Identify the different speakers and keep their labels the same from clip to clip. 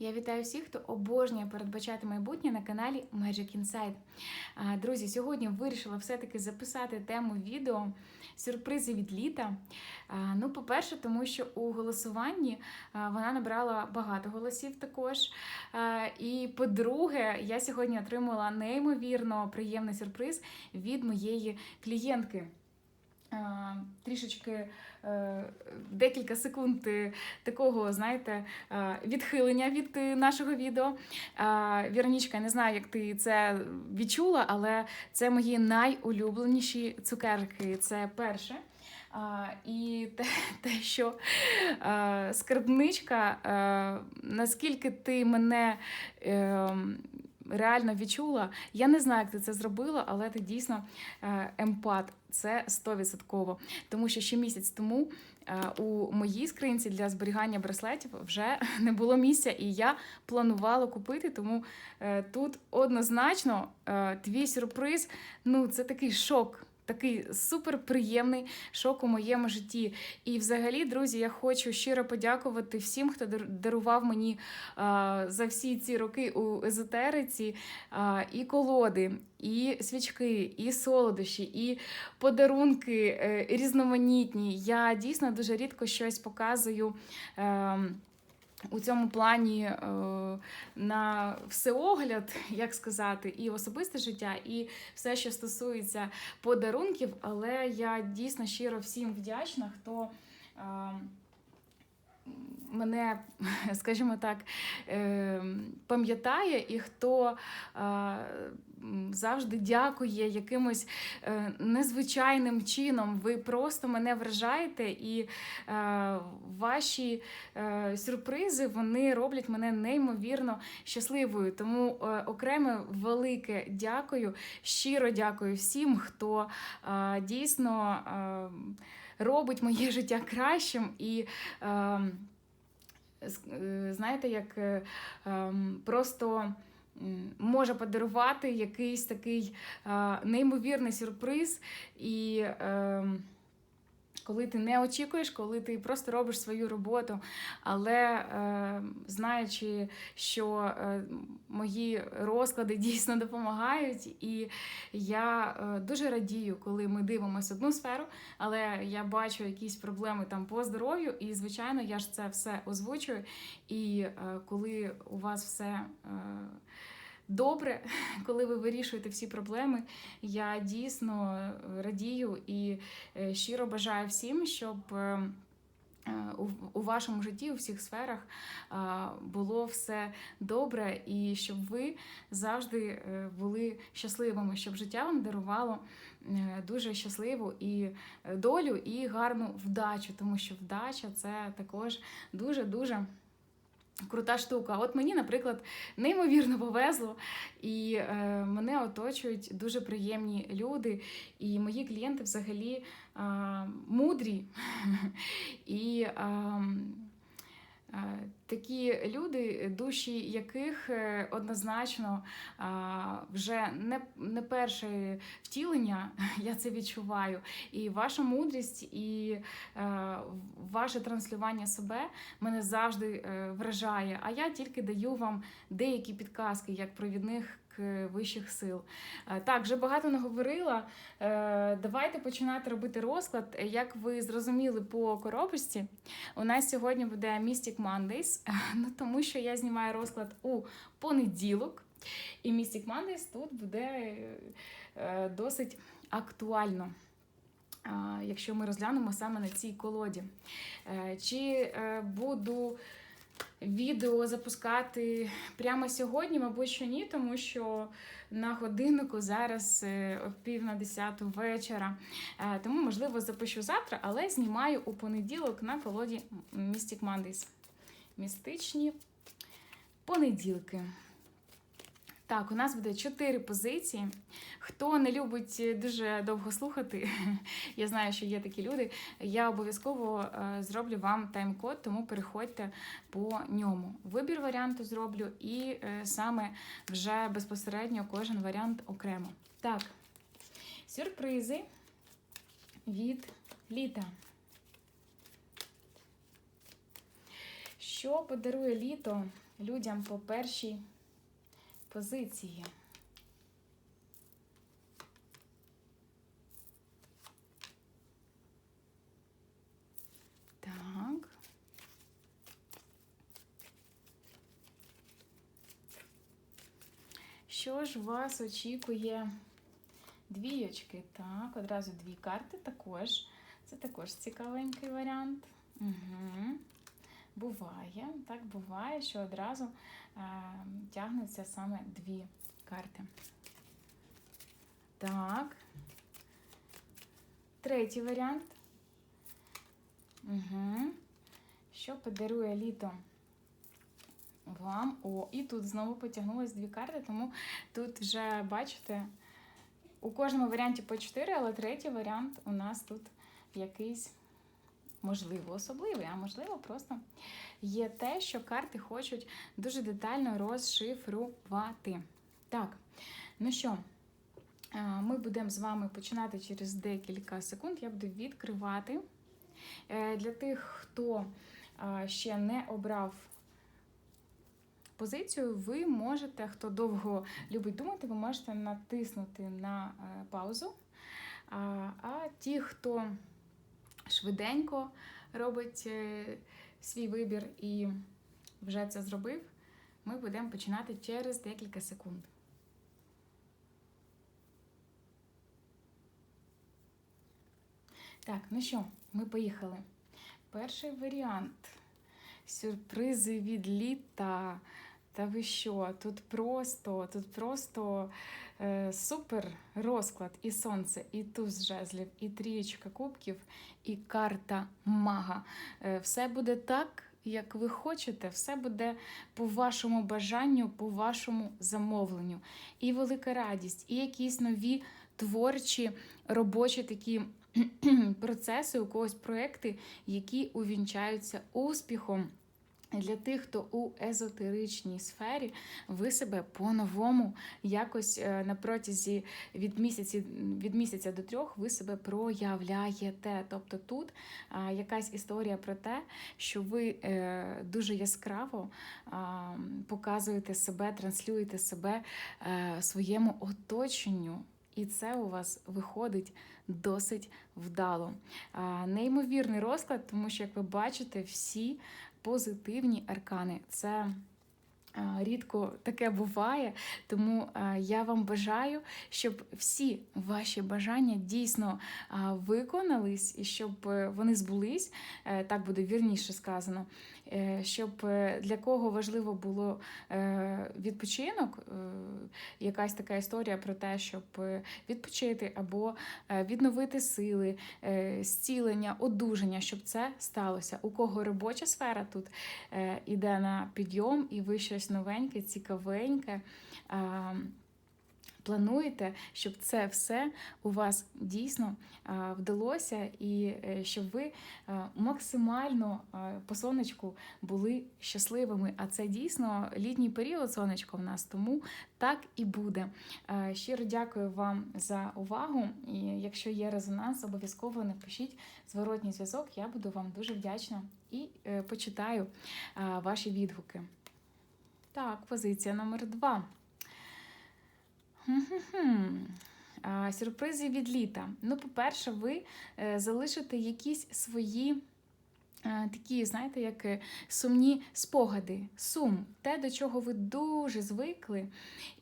Speaker 1: Я вітаю всіх, хто обожнює передбачати майбутнє на каналі Magic Inside. А, Друзі, сьогодні вирішила все-таки записати тему відео сюрпризи від літа. Ну, по-перше, тому що у голосуванні вона набрала багато голосів також. І по-друге, я сьогодні отримала неймовірно приємний сюрприз від моєї клієнтки. А, Трішечки е, декілька секунд е, такого, знаєте, е, відхилення від е, нашого відео. Е, Віронічка, я не знаю, як ти це відчула, але це мої найулюбленіші цукерки. Це перше. А, і те, те, що е, скарбничка, е, наскільки ти мене. Е, Реально відчула. Я не знаю, як ти це зробила, але ти дійсно е, емпат. Це 100%. Тому що ще місяць тому е, у моїй скринці для зберігання браслетів вже не було місця, і я планувала купити. Тому е, тут однозначно твій сюрприз ну це такий шок. Такий суперприємний шок у моєму житті. І, взагалі, друзі, я хочу щиро подякувати всім, хто дарував мені а, за всі ці роки у езотериці а, і колоди, і свічки, і солодощі, і подарунки е, різноманітні. Я дійсно дуже рідко щось показую. Е, у цьому плані е, на всеогляд, як сказати, і особисте життя, і все, що стосується подарунків, але я дійсно щиро всім вдячна, хто е, мене, скажімо так, е, пам'ятає і хто завжди дякує якимось е, незвичайним чином. Ви просто мене вражаєте, і е, ваші е, сюрпризи вони роблять мене неймовірно щасливою. Тому окреме велике дякую, щиро дякую всім, хто дійсно робить моє життя кращим і. Е, е, знаєте, як ем, просто може подарувати якийсь такий е, неймовірний сюрприз. І ем, коли ти не очікуєш, коли ти просто робиш свою роботу, але е, знаючи, що е, мої розклади дійсно допомагають, і я е, дуже радію, коли ми дивимося одну сферу, але я бачу якісь проблеми там по здоров'ю, і звичайно, я ж це все озвучую. І е, коли у вас все. Е, Добре, коли ви вирішуєте всі проблеми, я дійсно е, радію і е, щиро бажаю всім, щоб е, у- вашому житті, у всіх сферах було все добре, і щоб ви завжди були щасливими, щоб життя вам дарувало дуже щасливу і долю, і гарну вдачу, тому що вдача це також дуже дуже. Крута штука. От мені, наприклад, неймовірно повезло, і е, мене оточують дуже приємні люди. І мої клієнти взагалі е, мудрі. І е, такі люди, душі яких е, однозначно е, вже не, не перше втілення, я це відчуваю. І ваша мудрість, і е, ваше транслювання себе мене завжди е, вражає. А я тільки даю вам деякі підказки як провідних к вищих сил. Е, Так, вже багато наговорила. Е, Давайте починати робити розклад. Як ви зрозуміли по коробочці, у нас сьогодні буде Mystic Mondays, ну, тому що я знімаю розклад у понеділок. І Mystic Mondays тут буде е, досить актуально. Якщо ми розглянемо саме на цій колоді. Е, Чи е, буду відео запускати прямо сьогодні? Мабуть, що ні, тому що на годиннику зараз е, пів на десяту вечора. Е, Тому, можливо, запишу завтра, але знімаю у понеділок на колоді Mystic Mondays. Містичні понеділки. Так, у нас буде чотири позиції. Хто не любить е, дуже довго слухати, я знаю, що є такі люди. Я обов'язково е, зроблю вам тайм-код, тому переходьте по ньому. Вибір варіанту зроблю і е, саме вже безпосередньо кожен варіант окремо. Так, сюрпризи від літа. Що подарує літо людям по першій позиції? Так. Що ж вас очікує? Двійочки, так, одразу дві карти також. Це також цікавенький варіант. Угу. Буває, так буває, що одразу е, тягнуться саме дві карти. Так. Третій варіант. Угу. Що подарує літо вам? О, і тут знову потягнулись дві карти, тому тут вже, бачите, у кожному варіанті по 4, але третій варіант у нас тут якийсь, можливо, особливий, а можливо, просто є те, що карти хочуть дуже детально розшифрувати. Так, ну що, е, ми будемо з вами починати через декілька секунд. Я буду відкривати. Е, Для тих, хто е, ще не обрав позицію, ви можете, хто довго любить думати, ви можете натиснути на паузу. А ті, хто швиденько робить е, свій вибір і вже це зробив, ми будемо починати через декілька секунд. Так, ну що, ми поїхали. Перший варіант. Сюрпризи від літа. Та ви що? Тут просто, тут просто е, супер розклад. І сонце, і туз жезлів, і трієчка кубків, і карта мага. Е, все буде так, як ви хочете, все буде по вашому бажанню, по вашому замовленню. І велика радість, і якісь нові творчі робочі такі процеси, у когось проекти, які увінчаються успіхом. Для тих, хто у езотеричній сфері, ви себе по-новому якось е, на протязі від місяці, від місяця до трьох ви себе проявляєте. Тобто тут якась історія про те, що ви е, дуже яскраво показуєте себе, транслюєте себе е, своєму оточенню. І це у вас виходить досить вдало. Неймовірний розклад, тому що, як ви бачите, всі позитивні аркани. Це Рідко таке буває, тому я вам бажаю, щоб всі ваші бажання дійсно виконались і щоб е, вони збулись, е, так буде вірніше сказано. Е, щоб для кого важливо було відпочинок, якась така історія про те, щоб відпочити або відновити сили, зцілення, одужання, щоб це сталося. У кого робоча сфера тут іде на підйом, і ви щось новеньке, цікавеньке плануєте, щоб це все у вас дійсно вдалося, і е, щоб ви максимально по сонечку були щасливими. А це дійсно літній період сонечко в нас, тому так і буде. Щиро дякую вам за увагу. І якщо є резонанс, обов'язково напишіть зворотній зв'язок. Я буду вам дуже вдячна і е, почитаю ваші відгуки. Так, позиція номер два. Сюрпризи від літа. Ну, по-перше, ви е, залишите якісь свої такі, знаєте, як е, сумні спогади, сум, те, до чого ви дуже звикли,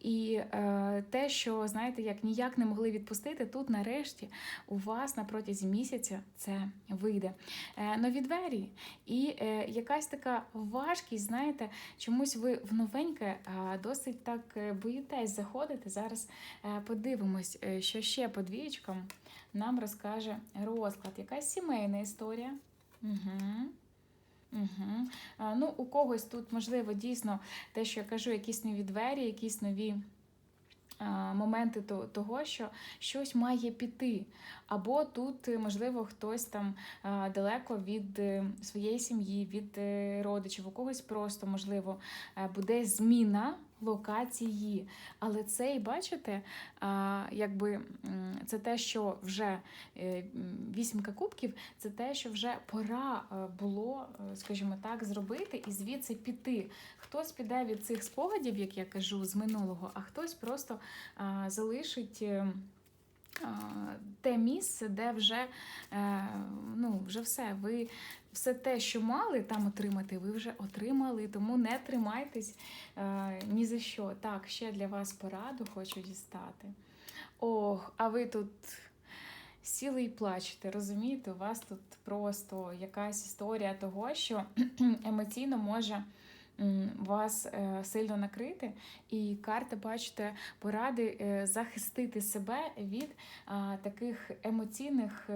Speaker 1: і е, те, що, знаєте, як ніяк не могли відпустити, тут нарешті у вас на протязі місяця це вийде. Е, нові двері. І е, якась така важкість, знаєте, чомусь ви в новеньке е, досить так е, боїтесь заходити. Зараз е, подивимось, що ще по двічкам нам розкаже розклад. Якась сімейна історія. Угу. Угу. А, ну, У когось тут, можливо, дійсно те, що я кажу, якісь нові двері, якісь нові моменти того, що щось має піти. Або тут, можливо, хтось там далеко від е, своєї сім'ї, від е, родичів, у когось просто, можливо, е, буде зміна локації. Але цей, бачите, якби це те, що вже е, вісімка кубків, це те, що вже пора е, було, е, скажімо так, зробити і звідси піти. Хтось піде від цих спогадів, як я кажу, з минулого, а хтось просто залишить. Те місце, де вже, ну, вже все. Ви все те, що мали там отримати, ви вже отримали, тому не тримайтесь е, ні за що. Так, ще для вас пораду хочу дістати. Ох, а ви тут сіли і плачете, розумієте? У вас тут просто якась історія того, що емоційно може вас е, сильно накрити, і карти, бачите, поради е, захистити себе від таких емоційних.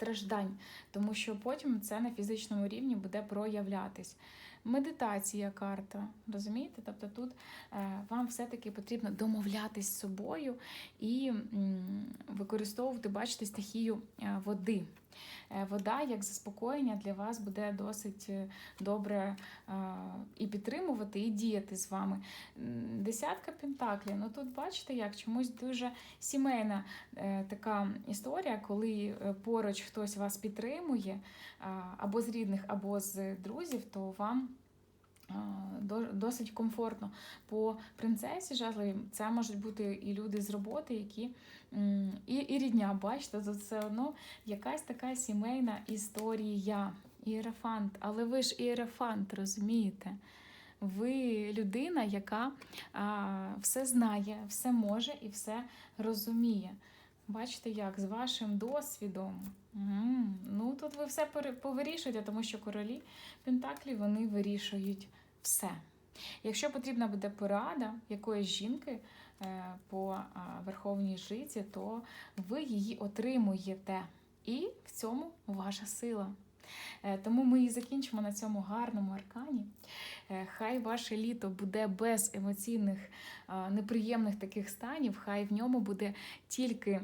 Speaker 1: Страждань, тому що потім це на фізичному рівні буде проявлятись. Медитація карта, розумієте? Тобто тут е, вам все-таки потрібно домовлятись з собою і використовувати, бачите, стихію е, води. Е, Вода як заспокоєння для вас буде досить е, добре е, і підтримувати, і діяти з вами. Десятка пентаклів. Ну тут бачите, як чомусь дуже сімейна така історія, коли поруч хтось вас підтримує, або з рідних, або з друзів, то вам. Досить комфортно. По принцесі жезлові це можуть бути і люди з роботи, які і, і рідня, бачите, тут все одно якась така сімейна історія. Ієрофант, але ви ж ієрофант, розумієте? Ви людина, яка а, все знає, все може і все розуміє. Бачите, як з вашим досвідом. М, Ну тут ви все повирішуєте, тому що королі Пентаклі вони вирішують все. Якщо потрібна буде порада якоїсь жінки е, по верховній житті, то ви її отримуєте. І в цьому ваша сила. Е, Тому ми і закінчимо на цьому гарному аркані. Е, Хай ваше літо буде без емоційних неприємних таких станів, хай в ньому буде тільки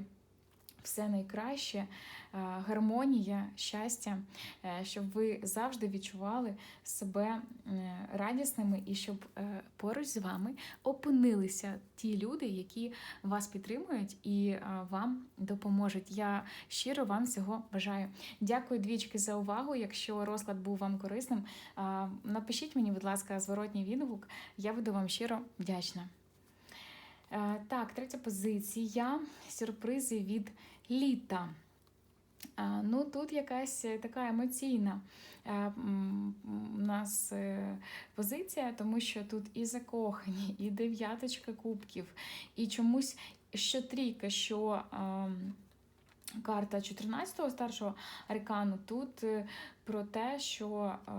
Speaker 1: все найкраще, гармонія, щастя, е, щоб ви завжди відчували себе е, радісними і щоб е, поруч з вами опинилися ті люди, які вас підтримують і вам допоможуть. Я щиро вам цього бажаю. Дякую двічки за увагу. Якщо розклад був вам корисним, напишіть мені, будь ласка, зворотній відгук. Я буду вам щиро вдячна. Е, Так, третя позиція. Сюрпризи від літа. Е, Ну, тут якась е, така емоційна у нас позиція, тому що тут і закохані, і дев'яточка кубків, і чомусь що трійка, що ем, карта 14-го старшого аркану, тут е, про те, що е,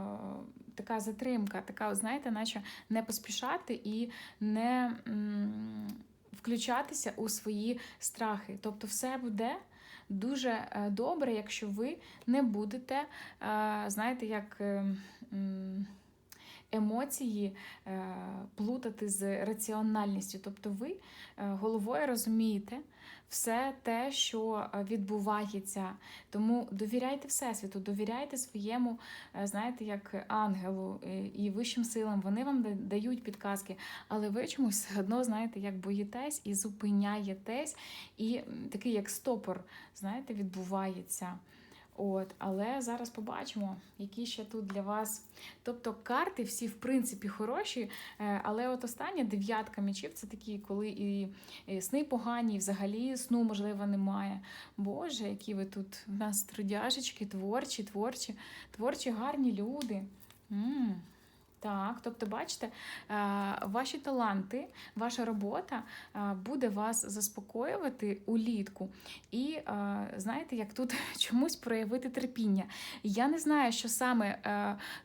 Speaker 1: така затримка, така, знаєте, наче не поспішати і не м, включатися у свої страхи. Тобто, все буде дуже е, добре, якщо ви не будете, е, знаєте, як. Емоції е, плутати з раціональністю. Тобто ви е, головою розумієте все те, що е, відбувається. Тому довіряйте Всесвіту, довіряйте своєму, знаєте, як ангелу і вищим силам. Вони вам да- дають підказки, але ви чомусь все одно, знаєте, як боїтесь і зупиняєтесь, і такий як стопор, знаєте, відбувається. От, але зараз побачимо, які ще тут для вас. Тобто карти всі, в принципі, хороші, е, але от остання дев'ятка мічів це такі, коли і, сни погані, і взагалі сну, можливо, немає. Боже, які ви тут у нас трудяжечки, творчі, творчі, творчі, гарні люди. м Так, тобто, бачите, е, ваші таланти, ваша робота е, буде вас заспокоювати улітку. І е, знаєте, як тут чомусь проявити терпіння. Я не знаю, що саме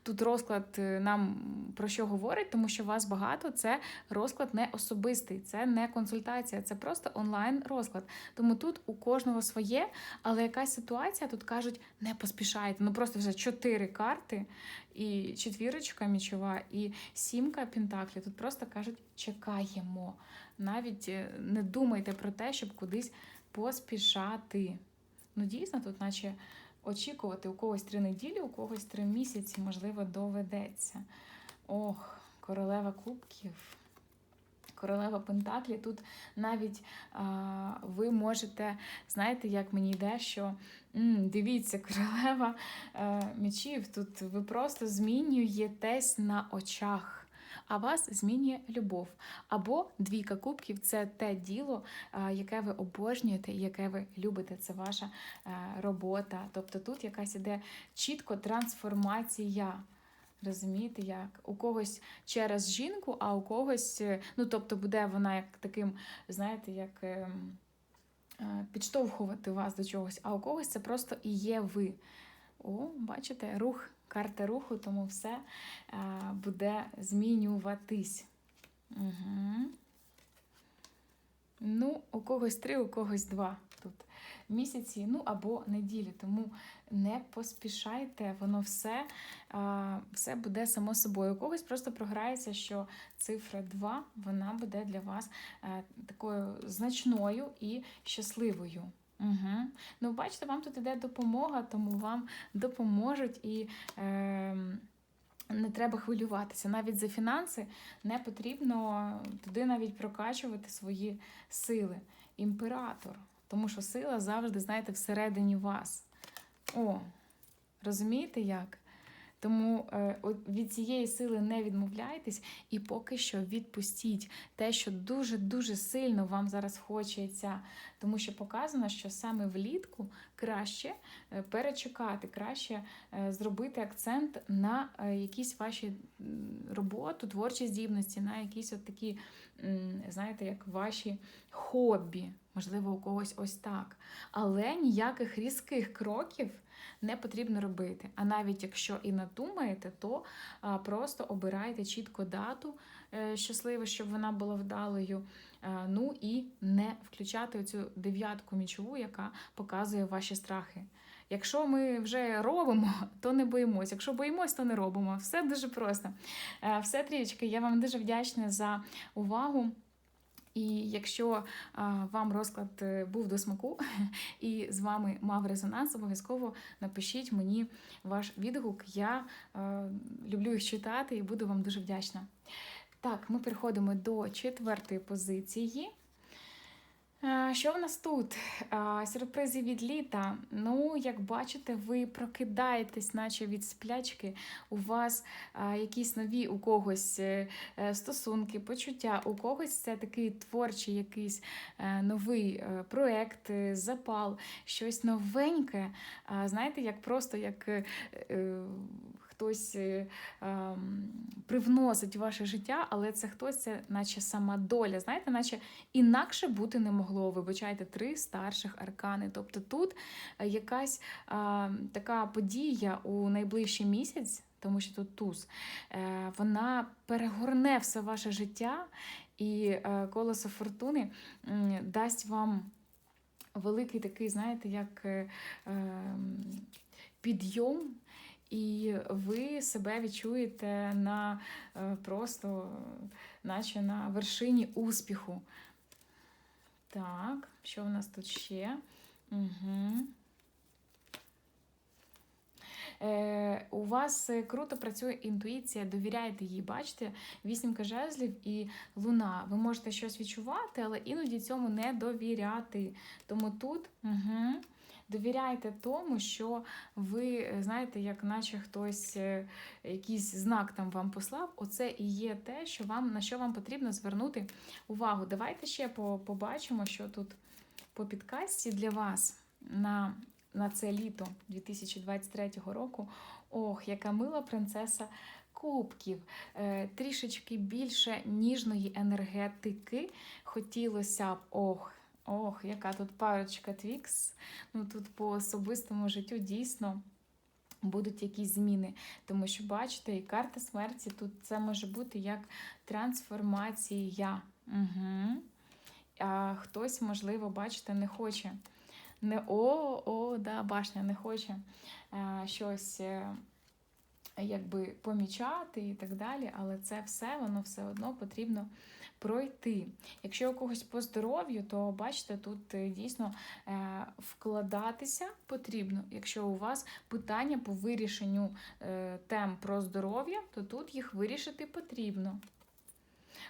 Speaker 1: тут розклад нам про що говорить, тому що вас багато. Це розклад не особистий, це не консультація, це просто онлайн розклад. Тому тут у кожного своє, але якась ситуація тут кажуть, не поспішайте. Ну просто вже чотири карти, і четвірочка мічова, і сімка пентаклів. Тут просто кажуть, чекаємо. Навіть е, не думайте про те, щоб кудись поспішати. Ну, дійсно, тут, наче очікувати у когось три неділі, у когось три місяці, можливо, доведеться. Ох, королева кубків. Королева Пентаклі. Тут навіть а, ви можете, знаєте, як мені йде, що дивіться, королева а, мечів, тут ви просто змінюєтесь на очах. А вас змінює любов. Або двійка кубків це те діло, а, яке ви обожнюєте, і яке ви любите. Це ваша е, робота. Тобто тут якась іде чітко трансформація. Розумієте, як? У когось через жінку, а у когось, е, ну тобто буде вона як таким, знаєте, як ем, е, підштовхувати вас до чогось, а у когось це просто і є ви. О, бачите, рух, карта руху, тому все е, буде змінюватись. Угу. Ну, у когось три, у когось два місяці, ну або неділі. Тому не поспішайте, воно все, все буде само собою. У когось просто програється, що цифра 2 вона буде для вас такою значною і щасливою. Угу. Ну, бачите, вам тут іде допомога, тому вам допоможуть і. Е, не треба хвилюватися. Навіть за фінанси не потрібно туди навіть прокачувати свої сили. Імператор. Тому що сила завжди, знаєте, всередині вас. О, розумієте як? Тому е, від цієї сили не відмовляйтесь і поки що відпустіть те, що дуже-дуже сильно вам зараз хочеться. Тому що показано, що саме влітку краще е, перечекати, краще е, зробити акцент на якісь ваші роботу, творчі здібності, на якісь от такі, знаєте, як ваші хобі. Можливо, у когось ось так. Але ніяких різких кроків не потрібно робити. А навіть якщо і надумаєте, то просто обирайте чітко дату е, щасливу, щоб вона була вдалою. Е, ну і не включати оцю дев'ятку мічову, яка показує ваші страхи. Якщо ми вже робимо, то не боїмось. Якщо боїмось, то не робимо. Все дуже просто. Е, Все, трічки, я вам дуже вдячна за увагу. І якщо а, вам розклад е, був до смаку і з вами мав резонанс, обов'язково напишіть мені ваш відгук. Я е, люблю їх читати і буду вам дуже вдячна. Так, ми переходимо до четвертої позиції. Е, Що в нас тут? Е, Сюрпризи від літа. Ну, як бачите, ви прокидаєтесь, наче від сплячки. У вас е, якісь нові у когось стосунки, почуття, у когось це такий творчий якийсь новий проект, запал, щось новеньке. Знаєте, як просто як хтось е, ем, привносить в ваше життя, але це хтось, це наче сама доля. Знаєте, наче інакше бути не могло. Вибачайте, три старших аркани. Тобто тут е, якась а, така подія у найближчий місяць, тому що тут туз, е, вона перегорне все ваше життя, і колесо фортуни дасть вам великий такий, знаєте, як ем, підйом. І ви себе відчуєте на е, просто, наче на вершині успіху. Так, що в нас тут ще? Угу. У вас е, круто працює інтуїція, довіряйте їй, бачите, вісімка жезлів і луна. Ви можете щось відчувати, але іноді цьому не довіряти. Тому тут угу, довіряйте тому, що ви е, знаєте, як наче хтось е, якийсь знак там вам послав. Оце і є те, що вам на що вам потрібно звернути увагу. Давайте ще побачимо, що тут по підкасті для вас на, на це літо 2023 року. Ох, яка мила принцеса кубків. Е, трішечки більше ніжної енергетики. Хотілося б, ох. Ох, яка тут парочка твікс. Ну тут по особистому життю дійсно будуть якісь зміни. Тому що, бачите, і карта смерті тут це може бути як трансформація. Угу. А хтось, можливо, бачите, не хоче. Не о, о, да, башня не хоче е, щось е, якби помічати і так далі, але це все, воно все одно потрібно пройти. Якщо у когось по здоров'ю, то бачите, тут е, дійсно е, вкладатися потрібно. Якщо у вас питання по вирішенню е, тем про здоров'я, то тут їх вирішити потрібно.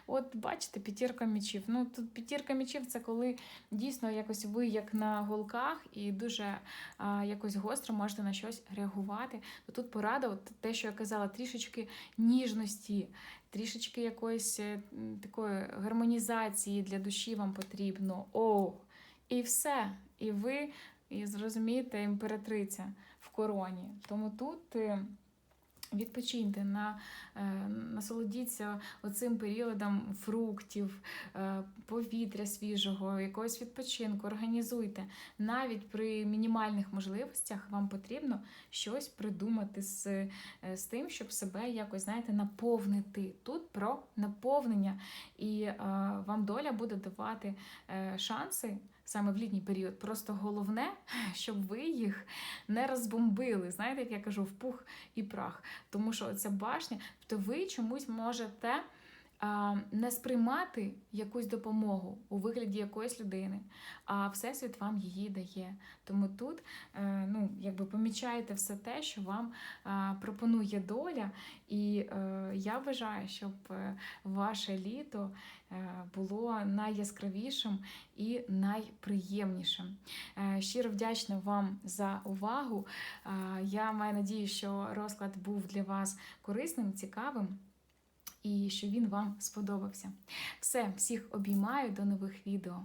Speaker 1: От бачите, п'ятірка мічів. Ну тут п'ятірка мічів це коли дійсно якось ви як на голках і дуже а, якось гостро можете на щось реагувати. То тут порада, от те, що я казала, трішечки ніжності, трішечки якоїсь е, такої гармонізації для душі вам потрібно. О, і все. І ви і зрозумієте імператриця в короні. Тому тут. Відпочиньте, на, е, насолодіться оцим періодом фруктів, е, повітря свіжого, якогось відпочинку, організуйте. Навіть при мінімальних можливостях вам потрібно щось придумати з, е, з тим, щоб себе якось, знаєте, наповнити. Тут про наповнення, і е, вам доля буде давати шанси. Саме в літній період. Просто головне, щоб ви їх не розбомбили. Знаєте, як я кажу, в пух і прах. Тому що ця башня, то ви чомусь можете не сприймати якусь допомогу у вигляді якоїсь людини, а Всесвіт вам її дає. Тому тут е, ну, якби помічаєте все те, що вам пропонує доля, і е, я бажаю, щоб е, ваше літо було найяскравішим і найприємнішим. Щиро вдячна вам за увагу. Я маю надію, що розклад був для вас корисним, цікавим. І що він вам сподобався. Все, всіх обіймаю до нових відео.